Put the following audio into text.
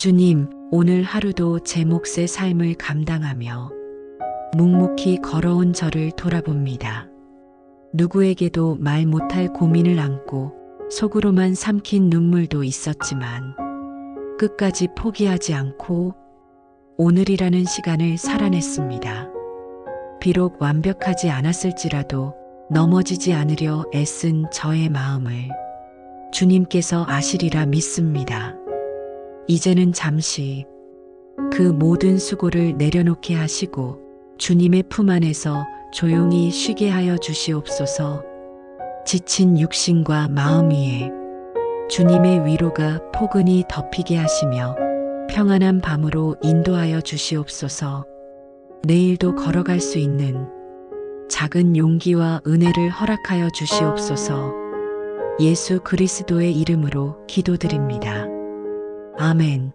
주님, 오늘 하루도 제 몫의 삶을 감당하며 묵묵히 걸어온 저를 돌아봅니다. 누구에게도 말 못할 고민을 안고 속으로만 삼킨 눈물도 있었지만 끝까지 포기하지 않고 오늘이라는 시간을 살아냈습니다. 비록 완벽하지 않았을지라도 넘어지지 않으려 애쓴 저의 마음을 주님께서 아시리라 믿습니다. 이제는 잠시 그 모든 수고를 내려놓게 하시고 주님의 품 안에서 조용히 쉬게 하여 주시옵소서. 지친 육신과 마음 위에 주님의 위로가 포근히 덮이게 하시며 평안한 밤으로 인도하여 주시옵소서. 내일도 걸어갈 수 있는 작은 용기와 은혜를 허락하여 주시옵소서. 예수 그리스도의 이름으로 기도드립니다. 아멘.